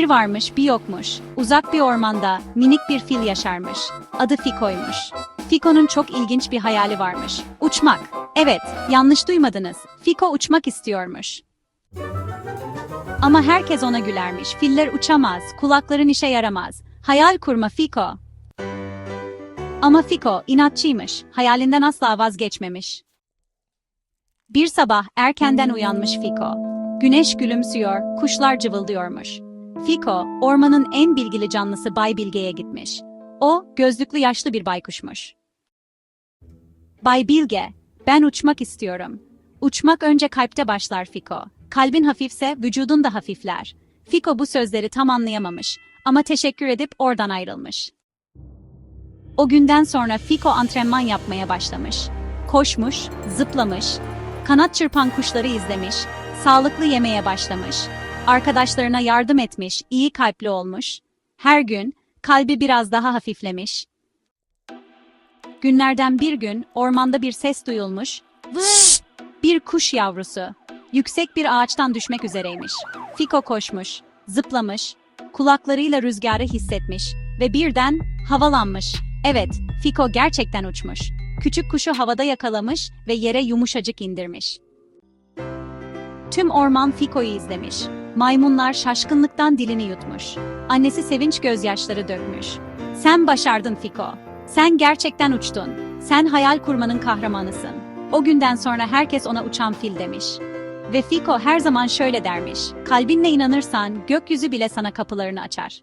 Bir varmış bir yokmuş. Uzak bir ormanda minik bir fil yaşarmış. Adı Fiko'ymuş. Fiko'nun çok ilginç bir hayali varmış. Uçmak. Evet, yanlış duymadınız. Fiko uçmak istiyormuş. Ama herkes ona gülermiş. Filler uçamaz, kulakların işe yaramaz. Hayal kurma Fiko. Ama Fiko inatçıymış. Hayalinden asla vazgeçmemiş. Bir sabah erkenden uyanmış Fiko. Güneş gülümsüyor, kuşlar cıvıldıyormuş. Fiko, ormanın en bilgili canlısı Bay Bilge'ye gitmiş. O, gözlüklü yaşlı bir baykuşmuş. Bay Bilge, ben uçmak istiyorum. Uçmak önce kalpte başlar Fiko. Kalbin hafifse vücudun da hafifler. Fiko bu sözleri tam anlayamamış ama teşekkür edip oradan ayrılmış. O günden sonra Fiko antrenman yapmaya başlamış. Koşmuş, zıplamış, kanat çırpan kuşları izlemiş, sağlıklı yemeye başlamış, arkadaşlarına yardım etmiş, iyi kalpli olmuş. Her gün kalbi biraz daha hafiflemiş. Günlerden bir gün ormanda bir ses duyulmuş. Bir kuş yavrusu. Yüksek bir ağaçtan düşmek üzereymiş. Fiko koşmuş, zıplamış, kulaklarıyla rüzgarı hissetmiş ve birden havalanmış. Evet, Fiko gerçekten uçmuş. Küçük kuşu havada yakalamış ve yere yumuşacık indirmiş. Tüm orman Fiko'yu izlemiş. Maymunlar şaşkınlıktan dilini yutmuş. Annesi sevinç gözyaşları dökmüş. Sen başardın Fiko. Sen gerçekten uçtun. Sen hayal kurmanın kahramanısın. O günden sonra herkes ona uçan fil demiş. Ve Fiko her zaman şöyle dermiş. Kalbinle inanırsan gökyüzü bile sana kapılarını açar.